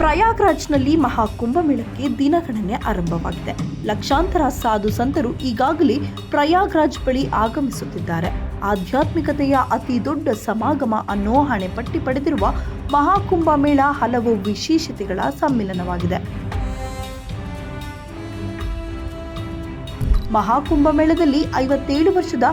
ಪ್ರಯಾಗ್ರಾಜ್ನಲ್ಲಿ ಮಹಾಕುಂಭಮೇಳಕ್ಕೆ ದಿನಗಣನೆ ಆರಂಭವಾಗಿದೆ. ಲಕ್ಷಾಂತರ ಸಾಧು ಸಂತರು ಈಗಾಗಲೇ ಪ್ರಯಾಗ್ರಾಜ್ ಬಳಿ ಆಗಮಿಸುತ್ತಿದ್ದಾರೆ. ಆಧ್ಯಾತ್ಮಿಕತೆಯ ಅತಿ ದೊಡ್ಡ ಸಮಾಗಮ ಅನ್ನೋ ಹಣೆಪಟ್ಟಿ ಪಡೆದಿರುವ ಮಹಾಕುಂಭಮೇಳ ಹಲವು ವಿಶೇಷತೆಗಳ ಸಮ್ಮಿಲನವಾಗಿದೆ. ಮಹಾಕುಂಭಮೇಳದಲ್ಲಿ ಐವತ್ತೇಳು ವರ್ಷದ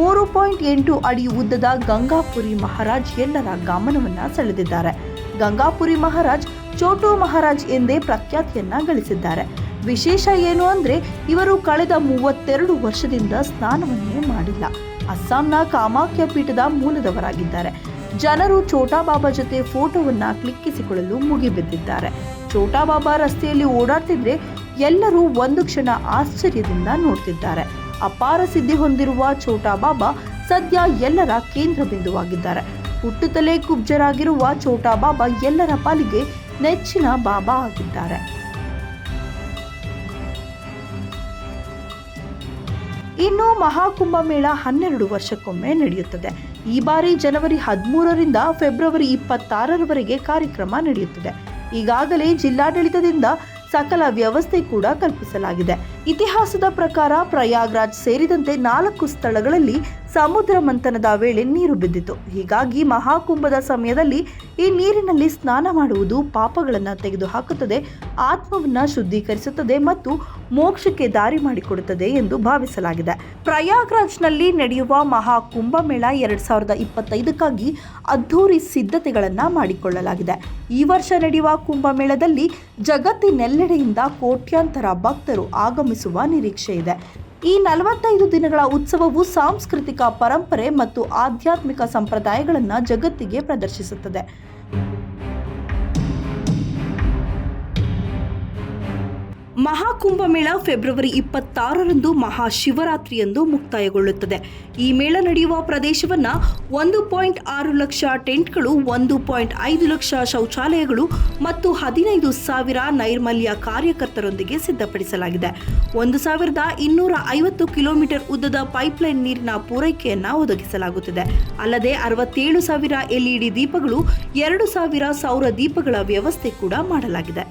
ಮೂರು ಪಾಯಿಂಟ್ ಎಂಟು ಅಡಿ ಉದ್ದದ ಗಂಗಾಪುರಿ ಮಹಾರಾಜ್ ಎಲ್ಲರ ಗಮನವನ್ನ ಸೆಳೆದಿದ್ದಾರೆ. ಗಂಗಾಪುರಿ ಮಹಾರಾಜ್ ಚೋಟು ಮಹಾರಾಜ್ ಎಂದೇ ಪ್ರಖ್ಯಾತಿಯನ್ನ ಗಳಿಸಿದ್ದಾರೆ. ವಿಶೇಷ ಏನು ಅಂದ್ರೆ, ಇವರು ಕಳೆದ ಮೂವತ್ತೆರಡು ವರ್ಷದಿಂದ ಸ್ನಾನವನ್ನೇ ಮಾಡಿಲ್ಲ. ಅಸ್ಸಾಂನ ಕಾಮಾಖ್ಯ ಪೀಠದ ಮೂಲದವರಾಗಿದ್ದಾರೆ. ಜನರು ಚೋಟಾ ಬಾಬಾ ಜೊತೆ ಫೋಟೋವನ್ನ ಕ್ಲಿಕ್ಕಿಸಿಕೊಳ್ಳಲು ಮುಗಿಬಿದ್ದಿದ್ದಾರೆ. ಚೋಟಾ ಬಾಬಾ ರಸ್ತೆಯಲ್ಲಿ ಓಡಾಡ್ತಿದ್ರೆ ಎಲ್ಲರೂ ಒಂದು ಕ್ಷಣ ಆಶ್ಚರ್ಯದಿಂದ ನೋಡ್ತಿದ್ದಾರೆ. ಅಪಾರ ಸಿದ್ಧಿ ಹೊಂದಿರುವ ಚೋಟಾ ಬಾಬಾ ಸದ್ಯ ಎಲ್ಲರ ಕೇಂದ್ರ ಬಿಂದುವಾಗಿದ್ದಾರೆ. ಹುಟ್ಟುತ್ತಲೇ ಕುಬ್ಜರಾಗಿರುವ ಚೋಟಾ ಬಾಬಾ ಎಲ್ಲರ ಪಾಲಿಗೆ ನೆಚ್ಚಿನ ಬಾಬಾ ಆಗಿದ್ದಾರೆ. ಇನ್ನು ಮಹಾಕುಂಭ ಮೇಳ ಹನ್ನೆರಡು ವರ್ಷಕ್ಕೊಮ್ಮೆ ನಡೆಯುತ್ತದೆ. ಈ ಬಾರಿ ಜನವರಿ ಹದಿಮೂರರಿಂದ ಫೆಬ್ರವರಿ ಇಪ್ಪತ್ತಾರರವರೆಗೆ ಕಾರ್ಯಕ್ರಮ ನಡೆಯುತ್ತದೆ. ಈಗಾಗಲೇ ಜಿಲ್ಲಾಡಳಿತದಿಂದ ಸಕಲ ವ್ಯವಸ್ಥೆ ಕೂಡ ಕಲ್ಪಿಸಲಾಗಿದೆ. ಇತಿಹಾಸದ ಪ್ರಕಾರ ಪ್ರಯಾಗ್ರಾಜ್ ಸೇರಿದಂತೆ ನಾಲ್ಕು ಸ್ಥಳಗಳಲ್ಲಿ ಸಮುದ್ರ ಮಂಥನದ ವೇಳೆ ನೀರು ಬಿದ್ದಿತು. ಹೀಗಾಗಿ ಮಹಾಕುಂಭದ ಸಮಯದಲ್ಲಿ ಈ ನೀರಿನಲ್ಲಿ ಸ್ನಾನ ಮಾಡುವುದು ಪಾಪಗಳನ್ನು ತೆಗೆದುಹಾಕುತ್ತದೆ, ಆತ್ಮವನ್ನು ಶುದ್ಧೀಕರಿಸುತ್ತದೆ ಮತ್ತು ಮೋಕ್ಷಕ್ಕೆ ದಾರಿ ಮಾಡಿಕೊಡುತ್ತದೆ ಎಂದು ಭಾವಿಸಲಾಗಿದೆ. ಪ್ರಯಾಗ್ರಾಜ್ನಲ್ಲಿ ನಡೆಯುವ ಮಹಾಕುಂಭ ಮೇಳ ಎರಡ್ ಸಾವಿರದ ಇಪ್ಪತ್ತೈದಕ್ಕಾಗಿ ಅದ್ಧೂರಿ ಸಿದ್ಧತೆಗಳನ್ನು ಮಾಡಿಕೊಳ್ಳಲಾಗಿದೆ. ಈ ವರ್ಷ ನಡೆಯುವ ಕುಂಭಮೇಳದಲ್ಲಿ ಜಗತ್ತಿನೆಲ್ಲೆಡೆಯಿಂದ ಕೋಟ್ಯಾಂತರ ಭಕ್ತರು ಆಗಮಿಸುವ ನಿರೀಕ್ಷೆ ಇದೆ ಈ ನಲವತ್ತೈದು ದಿನಗಳ ಉತ್ಸವವು ಸಾಂಸ್ಕೃತಿಕ ಪರಂಪರೆ ಮತ್ತು ಆಧ್ಯಾತ್ಮಿಕ ಸಂಪ್ರದಾಯಗಳನ್ನು ಜಗತ್ತಿಗೆ ಪ್ರದರ್ಶಿಸುತ್ತದೆ. ಮಹಾಕುಂಭಮೇಳ ಫೆಬ್ರವರಿ ಇಪ್ಪತ್ತಾರರಂದು ಮಹಾಶಿವರಾತ್ರಿಯಂದು ಮುಕ್ತಾಯಗೊಳ್ಳುತ್ತದೆ. ಈ ಮೇಳ ನಡೆಯುವ ಪ್ರದೇಶವನ್ನು ಒಂದು ಪಾಯಿಂಟ್ ಆರು ಲಕ್ಷ ಟೆಂಟ್ಗಳು, ಒಂದು ಪಾಯಿಂಟ್ ಐದು ಲಕ್ಷ ಶೌಚಾಲಯಗಳು ಮತ್ತು ಹದಿನೈದು ಸಾವಿರ ನೈರ್ಮಲ್ಯ ಕಾರ್ಯಕರ್ತರೊಂದಿಗೆ ಸಿದ್ಧಪಡಿಸಲಾಗಿದೆ. ಒಂದು ಸಾವಿರದ ಇನ್ನೂರ ಐವತ್ತು ಕಿಲೋಮೀಟರ್ ಉದ್ದದ ಪೈಪ್ಲೈನ್ ನೀರಿನ ಪೂರೈಕೆಯನ್ನು ಒದಗಿಸಲಾಗುತ್ತಿದೆ. ಅಲ್ಲದೆ ಅರವತ್ತೇಳು ಸಾವಿರ ಎಲ್ಇಡಿ ದೀಪಗಳು, ಎರಡು ಸಾವಿರ ಸೌರ ದೀಪಗಳ ವ್ಯವಸ್ಥೆ ಕೂಡ ಮಾಡಲಾಗಿದೆ.